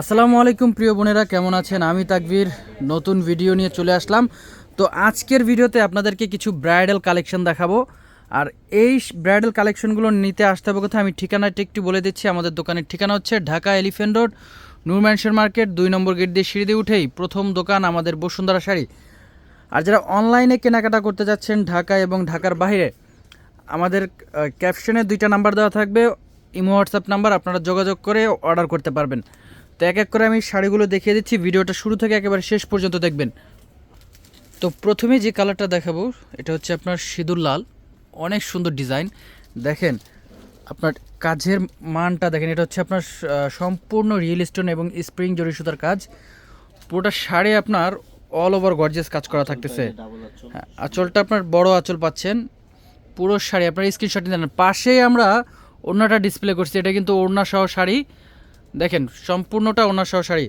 আসসালামু আলাইকুম প্রিয় বোনেরা, কেমন আছেন? আমি তাকবীর, নতুন ভিডিও নিয়ে চলে আসলাম। তো আজকের ভিডিওতে আপনাদেরকে কিছু ব্রাইডাল কালেকশন দেখাবো। আর এই ব্রাইডাল কালেকশনগুলো নিতে আসতে হবে কোথায়? আমি ঠিকানাটা একটু বলে দিচ্ছি। আমাদের দোকানের ঠিকানা হচ্ছে Dhaka elephant road, Noor mansion market, দুই নম্বর গেট দিয়ে সিঁড়ি দিয়ে উঠেই প্রথম দোকান আমাদের বসুন্ধরা শাড়ি। আর যারা অনলাইনে কেনাকাটা করতে যাচ্ছেন ঢাকা এবং ঢাকার বাইরে, আমাদের ক্যাপশনে দুইটা নাম্বার দেওয়া থাকবে। ইমো, হোয়াটসঅ্যাপ নাম্বার আপনারা যোগাযোগ করে অর্ডার করতে পারবেন। তো এক এক করে আমি শাড়িগুলো দেখিয়ে দিচ্ছি। ভিডিওটা শুরু থেকে একেবারে শেষ পর্যন্ত দেখবেন। তো প্রথমে যে কালারটা দেখাবো এটা হচ্ছে আপনার সিঁদুর লাল। অনেক সুন্দর ডিজাইন। দেখেন আপনার কাজের মানটা দেখেন এটা হচ্ছে আপনার সম্পূর্ণ রিয়েল স্টোন এবং স্প্রিং জরি সুতার কাজ। পুরোটা শাড়ি আপনার অল ওভার গর্জেস কাজ করা থাকতেছে। হ্যাঁ আঁচলটা আপনার বড় আঁচল পাচ্ছেন। পুরো শাড়ি আপনার স্ক্রিনশট নেন। পাশেই আমরা ওড়নাটা ডিসপ্লে করছি। এটা কিন্তু ওড়না সহ শাড়ি। দেখেন সম্পূর্ণটা ওনার সহ শাড়ি।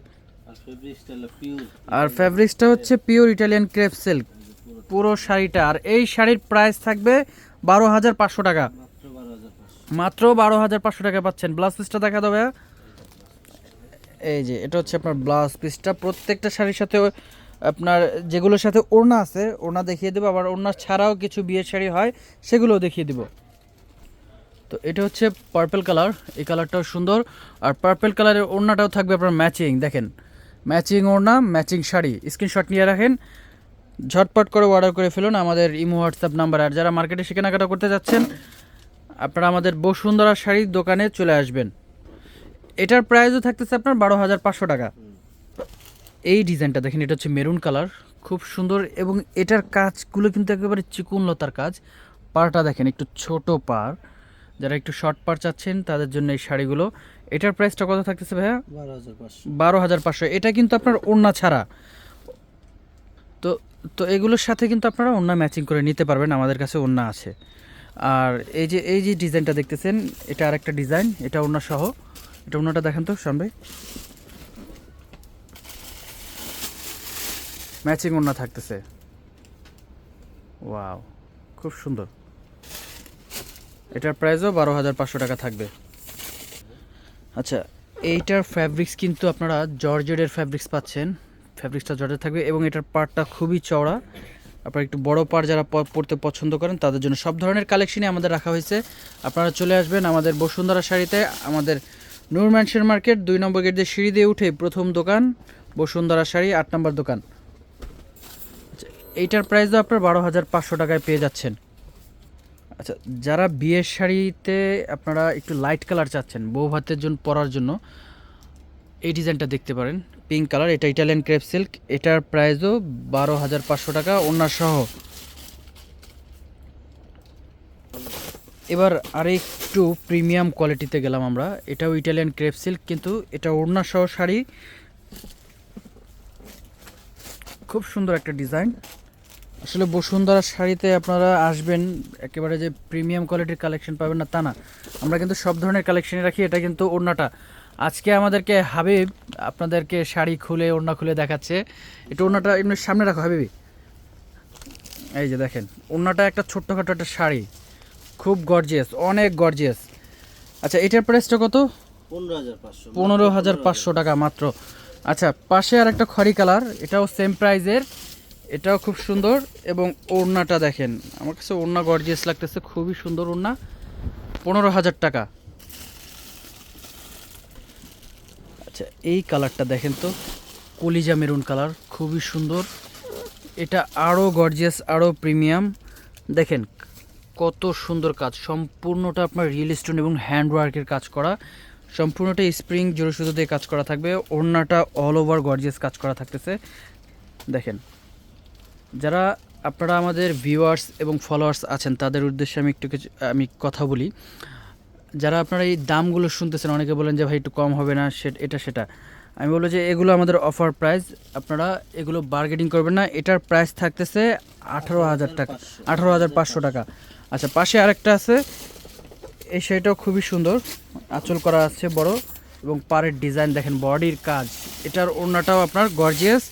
আর ফ্যাব্রিক্সটা হচ্ছে পিওর ইটালিয়ান ক্রেপ সিল্ক পুরো শাড়িটা। আর এই শাড়ির প্রাইস থাকবে বারো হাজার পাঁচশো টাকা। মাত্র বারো হাজার পাঁচশো। টাকা পাচ্ছেন। ব্লাউজ পিসটা দেখা দেবে এই যে এটা হচ্ছে আপনার ব্লাউজ পিসটা প্রত্যেকটা শাড়ির সাথে আপনার যেগুলোর সাথে ওড়না আছে ওড়না দেখিয়ে দেবো। আবার ওড়না ছাড়াও কিছু বিয়ের শাড়ি হয় সেগুলোও দেখিয়ে দেবো। তো এটা হচ্ছে পার্পল কালার এই কালারটাও সুন্দর। আর পার্পেল কালারের ওড়নাটাও থাকবে আপনার ম্যাচিং দেখেন। ম্যাচিং ওড়না ম্যাচিং শাড়ি। স্ক্রিনশট নিয়ে রাখেন। ঝটপট করে অর্ডার করে ফেলুন আমাদের ইমো, হোয়াটসঅ্যাপ নাম্বার। আর যারা মার্কেটে সে কেনাকাটা করতে যাচ্ছেন, আপনারা আমাদের বসুন্ধরা শাড়ির দোকানে চলে আসবেন। এটার প্রাইসও থাকতেছে আপনার বারো হাজার পাঁচশো টাকা। এই ডিজাইনটা দেখেন, এটা হচ্ছে মেরুন কালার খুব সুন্দর। এবং এটার কাজগুলো কিন্তু একেবারে চিকুনলতার কাজ। পাড়টা দেখেন, একটু ছোট পার যারা একটু শর্ট পার চাচ্ছেন তাদের জন্য এই শাড়িগুলো। এটার প্রাইসটা কত থাকতেছে ভাইয়া? বারো হাজার পাঁচশো। এটা কিন্তু আপনার ওড়না ছাড়া। তো তো এগুলোর সাথে কিন্তু আপনারা ওড়না ম্যাচিং করে নিতে পারবেন আমাদের কাছে ওড়না আছে। আর এই যে এই যে ডিজাইনটা দেখতেছেন এটা আরেকটা ডিজাইন এটা ওড়না সহ। এটা ওড়নাটা দেখেন তো সামনে ম্যাচিং ওড়না থাকতেছে। ওয়াও খুব সুন্দর। এটার প্রাইসও বারো হাজার পাঁচশো টাকা থাকবে। আচ্ছা এইটার ফ্যাব্রিক্স কিন্তু আপনারা জর্জেটের ফ্যাব্রিক্স পাচ্ছেন। ফ্যাব্রিক্সটা জর্জেট থাকবে এবং এটার পার্টটা খুবই চওড়া। আপনারা একটু বড় পার যারা প- পরতে পছন্দ করেন, তাদের জন্য সব ধরনের কালেকশনই আমাদের রাখা হয়েছে। আপনারা চলে আসবেন আমাদের বসুন্ধরা শাড়িতে, আমাদের নূর ম্যানশন মার্কেট, দুই নম্বর গেট দিয়ে সিঁড়ি দিয়ে উঠে প্রথম দোকান, বসুন্ধরা শাড়ি, আট নম্বর দোকান। আচ্ছা এইটার প্রাইসও আপনার বারো হাজার পাঁচশো টাকায় পেয়ে যাচ্ছেন। আচ্ছা যারা বিয়ের শাড়িতে আপনারা একটু লাইট কালার চাচ্ছেন, বউ ভাতের জন্য পরার জন্য, এই ডিজাইনটা দেখতে পারেন। পিঙ্ক কালার এটা ইটালিয়ান ক্রেপ সিল্ক এটার প্রাইসও বারো হাজার পাঁচশো টাকা ওনার সহ এবার আরেকটু প্রিমিয়াম কোয়ালিটিতে গেলাম আমরা। এটাও ইটালিয়ান ক্রেপ সিল্ক কিন্তু এটা ওড়না সহ শাড়ি। খুব সুন্দর একটা ডিজাইন আসলে বসুন্ধরা শাড়িতে আপনারা আসবেন একেবারে যে প্রিমিয়াম কোয়ালিটির কালেকশন পাবেন না তা না। আমরা কিন্তু সব ধরনের কালেকশনই রাখি এটা কিন্তু ওড়নাটা। আজকে আমাদেরকে হাবিব আপনাদেরকে শাড়ি খুলে ওড়না খুলে দেখাচ্ছে। এটা ওড়নাটা এমনি সামনে রাখো হাবিবি। এই যে দেখেন ওড়নাটা একটা ছোট্টখাটো একটা শাড়ি। খুব গর্জিয়াস অনেক গর্জিয়াস আচ্ছা এটার প্রাইসটা কত? পনেরো হাজার পাঁচশো। পনেরো হাজার পাঁচশো টাকা মাত্র। আচ্ছা পাশে আর একটা খড়ি কালার এটাও সেম প্রাইজের এটাও খুব সুন্দর এবং ওড়নাটা দেখেন। আমার কাছে ওড়না গর্জিয়াস লাগতেছে, খুবই সুন্দর ওড়না। পনেরো হাজার টাকা। আচ্ছা এই কালারটা দেখেন তো, কলিজা মেরুন কালার, খুবই সুন্দর। এটা আরও গর্জিয়াস আরও প্রিমিয়াম দেখেন, কত সুন্দর কাজ। সম্পূর্ণটা আপনার রিয়েল স্টোন এবং হ্যান্ড ওয়ার্কের কাজ করা। সম্পূর্ণটা স্প্রিং জোরে সুতো দিয়ে কাজ করা থাকবে। ওড়নাটা অল ওভার গর্জিয়াস কাজ করা থাকতেছে। দেখেন যারা আপনারা আমাদের ভিউয়ার্স এবং ফলোয়ার্স আছেন, তাদের উদ্দেশ্যে আমি একটু কিছু, আমি কথা বলি। যারা আপনারা এই দামগুলো শুনতেছেন, অনেকে বলেন যে, ভাই, একটু কম হবে না, সে, এটা, সেটা। আমি বলব যে, এগুলো আমাদের অফার প্রাইস আপনারা এগুলো বার্গেনিং করবেন না। এটার প্রাইস থাকতেছে আঠারো হাজার টাকা, আঠারো হাজার পাঁচশো টাকা। আচ্ছা পাশে আরেকটা আছে। এই শাড়িটাও খুবই সুন্দর। আঁচল করা আছে বড় এবং পাড়ের ডিজাইন দেখেন বডির কাজ। এটার ওড়নাটাও আপনার গর্জিয়াস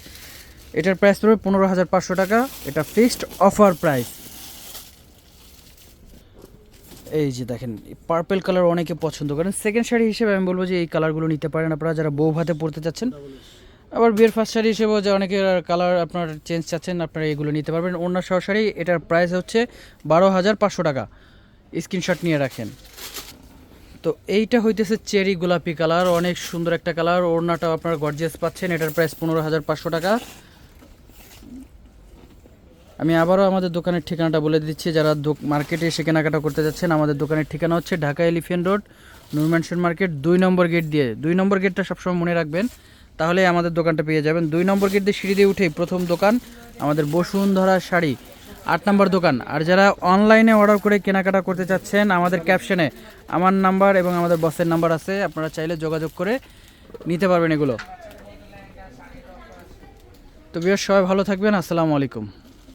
এটার প্রাইস পড়বে পনেরো হাজার পাঁচশো টাকা। এটা ফিক্সড অফার প্রাইস এই যে দেখেন পার্পেল কালার অনেকে পছন্দ করেন। সেকেন্ড শাড়ি হিসেবে আমি বলব যে এই কালারগুলো নিতে পারেন আপনারা যারা বউ ভাতে পড়তে চাচ্ছেন। আবার বিয়ের ফার্স্ট শাড়ি হিসেবেও যে অনেকে কালার আপনার চেঞ্জ চাচ্ছেন, আপনারা এগুলো নিতে পারবেন। অন্য সহ শাড়ি, এটার প্রাইস হচ্ছে বারো হাজার পাঁচশো টাকা। স্ক্রিনশট নিয়ে রাখেন। তো এইটা হইতেছে চেরি গোলাপি কালার অনেক সুন্দর একটা কালার ওড়নাটাও আপনারা গর্জিয়াস পাচ্ছেন, এটার প্রাইস পনেরো হাজার পাঁচশো টাকা। আমি আবারও আমাদের দোকানের ঠিকানাটা বলে দিচ্ছি। যারা মার্কেটে এসে কেনাকাটা করতে যাচ্ছেন, আমাদের দোকানের ঠিকানা হচ্ছে Dhaka elephant road Noor mansion market, দুই নম্বর গেট দিয়ে। দুই নম্বর গেটটা সবসময় মনে রাখবেন, তাহলে আমাদের দোকানটা পেয়ে যাবেন। দুই নম্বর গেট দিয়ে সিঁড়ি দিয়ে উঠেই প্রথম দোকান আমাদের বসুন্ধরা শাড়ি, আট নম্বর দোকান। আর যারা অনলাইনে অর্ডার করে কেনাকাটা করতে চাচ্ছেন, আমাদের ক্যাপশনে আমার নাম্বার এবং আমাদের বসের নাম্বার আছে, আপনারা চাইলে যোগাযোগ করে নিতে পারবেন এগুলো। তো বিয়ার সবাই ভালো থাকবেন, আসসালামু আলাইকুম।